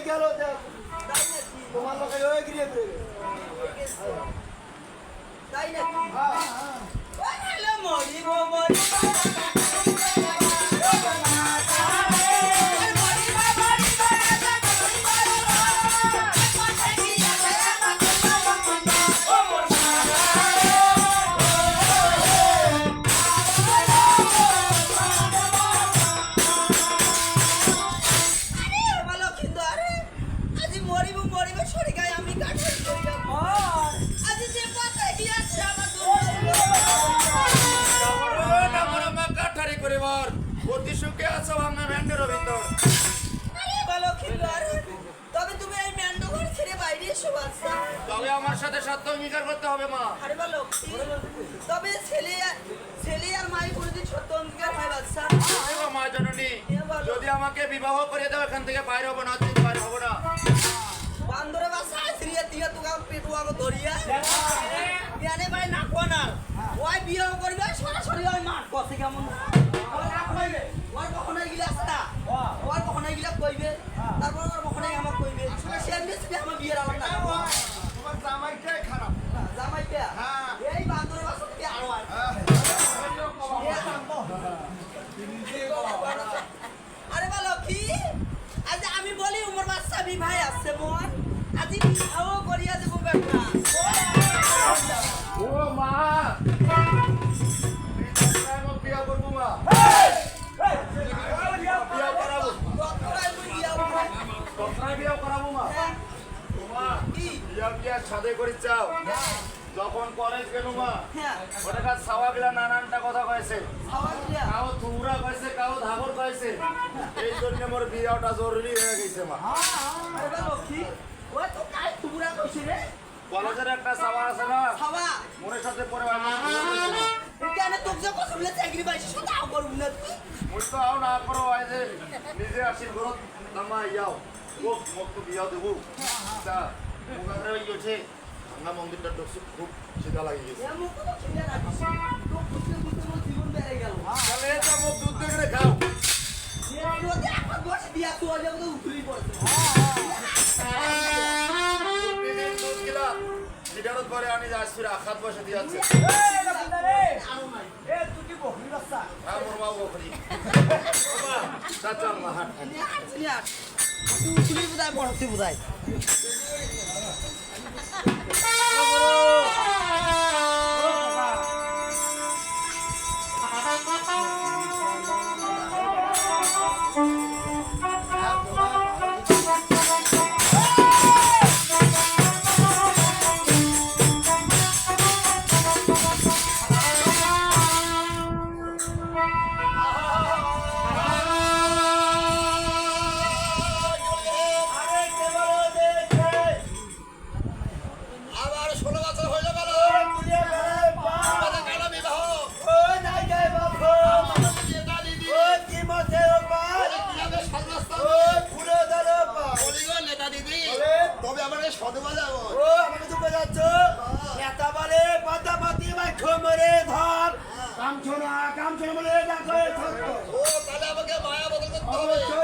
গেল তাই নাকি তোমার লোকে ওই গিয়ে বেরে তাই হ্যাঁ মরিব মরিব অতি সুখে আছো ভাঙা ভ্যান্ডের ভিতর। তবে তুমি এই ম্যান্ডো ঘর ছেড়ে বাইরে এসো বাচ্চা তবে আমার সাথে সত্য অঙ্গীকার করতে হবে মা। আরে ভালো তবে ছেলে ছেলে আর মাই কোনোদিন সত্য অঙ্গীকার হয় বাচ্চা মা জননী যদি আমাকে বিবাহ করে দাও এখান থেকে বাইরে হব না বাইরে হব না। বান্দরে বাসা ছিড়িয়ে দিয়ে তোকে পেটু আগে ধরিয়া জ্ঞানে ভাই নাকো না ওই বিয়ে করবে সরাসরি ওই মার কষে কেমন ওই না কইবে ওই কখনো গিলা আসতা ওই কখনো গিলা কইবে তারপর ওর কখনো আমার কইবে সে এমনি সে আমার বিয়ের আলাদা না তোমার জামাইটাই খারাপ জামাইটা হ্যাঁ। এই বান্দরে বাসা থেকে আরও আর আরে বলো কি আজ আমি বলি উমর বাচ্চা বিভাই আছে মোর আজি বিবাহ করিয়া দেবো বেটা ও মা। বিয়া করব মা বিয়া করাবো ডক্টরাই মুই বিয়া করব। সবসময় বিয়া করাবো মা? মা কি বিয়া বিয়া সাদে করি চাও যখন কলেজ গেল মা হ্যাঁ। ওটাকার সাওয়া গিলা নানানটা কথা কয়েছে। খাওয়া দিয়া কাউ থুমরা কয়েছে কাউ ধাগর কয়েছে এই জন্য মোর বিয়াটা জরুরি হয়ে গেছে মা। রে কলেজের একটা সাওয়া আছে না? খাওয়া মোরের সাথে পরে আমি তোকে যে কথা বলে চাকরি পাইছিস সেটা আও করব না তুই মুই তো আও না করো আই যে নিজে আসি ঘরত নামা ইয়াও। ও মোক তো বিয়া দেবো। তা মুগারে ওই ওঠে ভাঙা মন্দিরটা ঢুকছি খুব খিদা লাগি গেছে। এ তো খুশি খুশি জীবন বেড়ে গেল তাহলে এটা মোক দুধ দেখে খাও। দিয়া লিটারত পরে আনি যাস আখাত বসে দিয়াছে আরও নাই এ তুই কি বকরি বাচ্চা আর মোর মা বকরি বাবা মা হাট তুই উঠলি বুঝাই ও তাহলে আমাকে মায়া বদল করতে হবে।